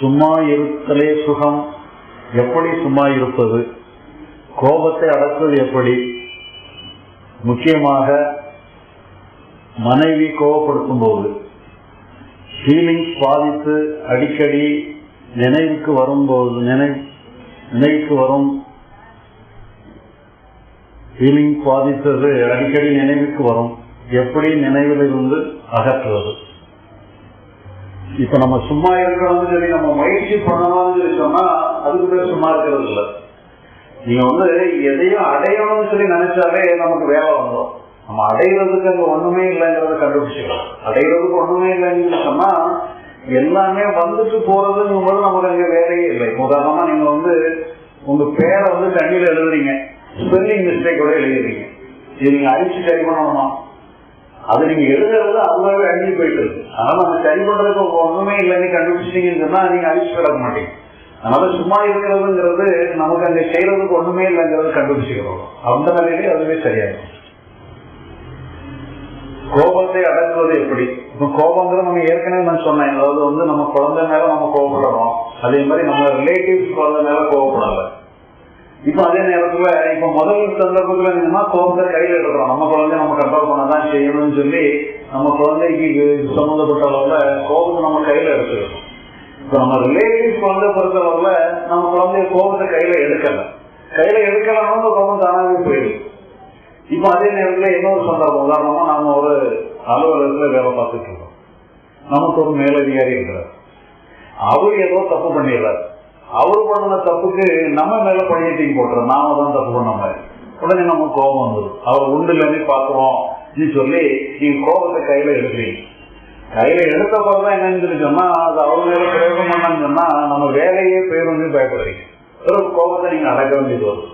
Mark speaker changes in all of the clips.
Speaker 1: சும்மா இருத்தலே சுகம். எப்படி சும்மா இருப்பது கோபத்தை அடக்குவது எப்படி? முக்கியமாக மனைவி கோபப்படுத்தும் போது ஃபீலிங்ஸ் பாதித்து அடிக்கடி நினைவுக்கு வரும்போது நினை நினைவுக்கு வரும். ஃபீலிங் பாதித்தது அடிக்கடி நினைவுக்கு வரும். எப்படி நினைவில் இருந்து அகற்றுவது? இப்ப நம்ம சும்மா இருக்கிறோம்னு சொல்லி நம்ம முயற்சி பண்ணணும்னு சொல்லி சொன்னா அதுக்கு பேர் சும்மா இருக்கிறது இல்லை. நீங்க வந்து எதையும் அடையணும்னு சொல்லி நினைச்சாலே நமக்கு வேலை வந்துடும் நம்ம அடையிறதுக்கு அங்க ஒண்ணுமே இல்லைங்கிறத கண்டுபிடிச்சிக்கலாம். அடையிறதுக்கு ஒண்ணுமே இல்லைன்னு சொன்னா எல்லாமே வந்துட்டு போறதுங்கும் போது நமக்கு அங்க வேலையே இல்லை. உதாரணமா நீங்க வந்து உங்க பேரை வந்து தண்ணியில எழுதுறீங்க. ஸ்பெல்லிங் மிஸ்டேக் கூட எழுதுறீங்க. இது நீங்க அழிச்சு சரி பண்ணணுமா? அது நீங்க எழுதுறது அவ்வளவு அழிஞ்சு போயிட்டு இருக்கு. அதனால நம்ம சரி பண்றதுக்கு ஒண்ணுமே இல்லைன்னு கண்டுபிடிச்சிட்டீங்கன்னு சொன்னா நீங்க அழிச்சு கிடக்க மாட்டீங்க. அதனால சும்மா இருக்கிறதுங்கிறது நமக்கு அங்க செய்யறதுக்கு ஒண்ணுமே இல்லைங்கிறது கண்டுபிடிச்சுக்கிறோம். அந்த நிலையிலே அதுவே சரியாயிடும். கோபத்தை அடங்குவது எப்படி? இப்ப கோபங்கிறது நம்ம ஏற்கனவே நான் சொன்னேன். அதாவது வந்து நம்ம குழந்தை மேல நம்ம கோபப்படணும். அதே மாதிரி நம்ம ரிலேட்டிவ்ஸ் குழந்தை மேல கோபப்படல இப்ப அதே நேரத்துல இப்ப முதல் சந்தர்ப்பத்துல என்னன்னா கோபத்தை கையில எடுக்கிறோம் நம்ம குழந்தை நம்ம கண்ட்ரோல் பண்ணதான் செய்யணும்னு சொல்லி நம்ம குழந்தைக்கு சம்மந்தப்பட்ட அளவுல கோபத்தை நம்ம கையில எடுத்துக்கிறோம் இப்ப நம்ம ரிலேட்டிவ் குழந்தை பொறுத்தளவுல நம்ம குழந்தைய கோபத்தை கையில எடுக்கல. கையில எடுக்கலாம்னு கோபம் தானாவே போயிடுது இப்ப அதே நேரத்துல இன்னொரு சந்தர்ப்பம். உதாரணமா நம்ம ஒரு அலுவலகத்துல வேலை பார்த்துட்டு இருக்கோம். நமக்கு ஒரு மேலதிகாரி இருக்கிறார். அவர் ஏதோ தப்பு பண்ணிடுறாரு. அவர் பண்ண தப்புக்கு நம்ம மேல பணியை போட்டுறோம் நாம தான் தப்பு பண்ண மாதிரி. உடனே நம்ம கோபம் வந்துடும் அவர் உண்டு இல்லைன்னு பாக்குறோம் சொல்லி நீங்க கோபத்தை கையில எடுக்கிறீங்க. கையில எடுத்த பிறகுதான் என்னன்னு சொன்னா அது அவர் மேல பிரயோகம் பண்ணான்னு சொன்னா நம்ம வேலையே போயிடும் பயப்படுறீங்க. ஒரு கோபத்தை நீங்க அடக்க வேண்டியது வரும்.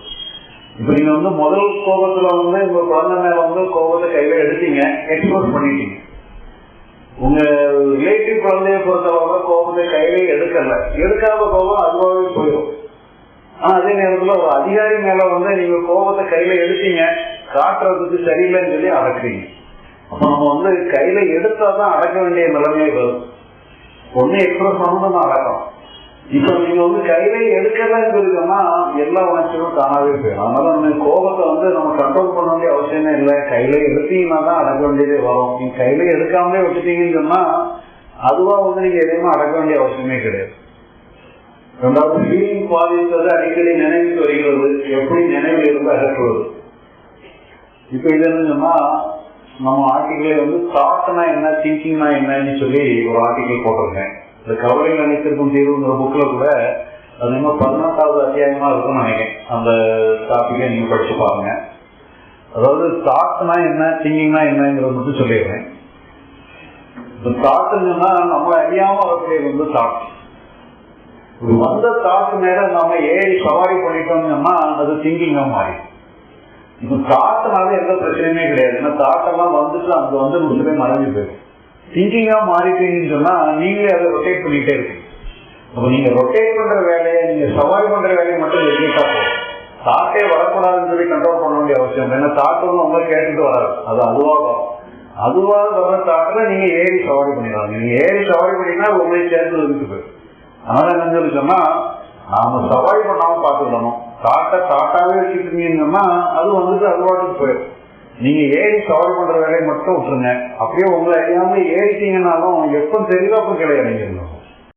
Speaker 1: இப்ப நீங்க வந்து முதல் கோபத்துல வந்து உங்க குழந்தை மேல வந்து கோபத்தை கையில எடுத்தீங்க எக்ஸ்போஸ் பண்ணிட்டீங்க. உங்க ரிலேட்டிவ் குழந்தைய பொறுத்தவரை கோபத்தை கையிலே எடுக்கல. எடுக்காத கோபம் அதுவாகவே போயிடும். ஆனா அதே நேரத்துல ஒரு அதிகாரி மேல வந்து நீங்க கோபத்தை கையில எடுத்தீங்க காட்டுறதுக்கு சரியில்லைன்னு சொல்லி அடக்குறீங்க. அப்ப நம்ம வந்து கையில எடுத்தாதான் அடக்க வேண்டிய நிலைமை வரும். ஒண்ணு எக்ஸ்பிரஸ் பண்ணணும் அடக்கம். இப்ப நீங்க வந்து கையில எடுக்கலன்னு சொல்லிட்டோம்னா எல்லா உணர்ச்சியும் தானாவே போயிடும். அதனால நம்ம கோபத்தை வந்து நம்ம கண்ட்ரோல் பிரச்சனை இல்லை. கையில எடுத்தீங்கன்னா தான் அடக்க வேண்டியது வரும். நீங்க கையில எடுக்காமலே விட்டுட்டீங்கன்னு சொன்னா அதுவா வந்து நீங்க எதையுமே அடக்க வேண்டிய அவசியமே கிடையாது. ரெண்டாவது ஃபீலிங் பாதித்தது அடிக்கடி நினைவுக்கு வருகிறது. எப்படி நினைவில் இருந்து அகற்றுவது? இப்ப இது என்ன சொன்னா நம்ம ஆர்டிகிளே வந்து தாட்னா என்ன திங்கிங்னா என்னன்னு சொல்லி ஒரு ஆர்டிகிள் போட்டிருக்கேன். இந்த கவலைகள் அனைத்திற்கும் தீர்வுங்கிற புக்ல கூட அது இன்னும் பதினெட்டாவது அத்தியாயமா இருக்கும்னு நினைக்கிறேன். அந்த டாபிக்கை நீங்க படிச்சு பாருங்க. அதாவது தாட்னா என்ன திங்கிங்னா என்னங்கிறத மட்டும் சொல்லிடுறேன். இந்த தாட்டுன்னா நம்ம அறியாம வரக்கூடியது வந்து தாட். வந்த தாட்டு மேல நம்ம ஏறி சவாரி பண்ணிட்டோம்னா அது திங்கிங்கா மாறி. இப்போ தாட்டுனால எந்த பிரச்சனையுமே கிடையாது. ஏன்னா தாட்டெல்லாம் வந்துட்டு அங்க வந்து முழுமே மறைஞ்சு போயிடும். திங்கிங்கா மாறிட்டீங்கன்னு சொன்னா நீங்களே அதை ரொட்டேட் பண்ணிட்டே இருக்கீங்க அப்ப நீங்க ரொட்டேட் பண்ற வேலையை நீங்க சவாரி பண்ற வேலையை மட்டும் எழுதிட்டா போதும். தாட்டே வரக்கூடாதுன்னு சொல்லி கண்ட்ரோல் பண்ண வேண்டிய அவசியம் என்ன ஏன்னா தாட்டு உங்களை கேட்டுட்டு வராது. அது அதுவா வரும் அதுவா வர தாக்கல நீங்க ஏறி சவாரி பண்ணிடலாம் நீங்க ஏறி சவாரி பண்ணீங்கன்னா உங்களை சேர்ந்து இருக்குது போயிடும். அதனால என்ன சொல்லி சொன்னா நாம சவாரி பண்ணாம பார்த்துக்கணும் தாட்டை தாட்டாவே வச்சுக்கிட்டீங்கன்னா அது வந்துட்டு அதுவாட்டுக்கு போயிடும். நீங்க ஏறி சவாரி பண்ற வேலையை மட்டும் விட்டுருங்க. அப்படியே உங்களை அறியாம ஏறிட்டீங்கன்னாலும் எப்ப தெரியுதோ அப்ப கிடையாது.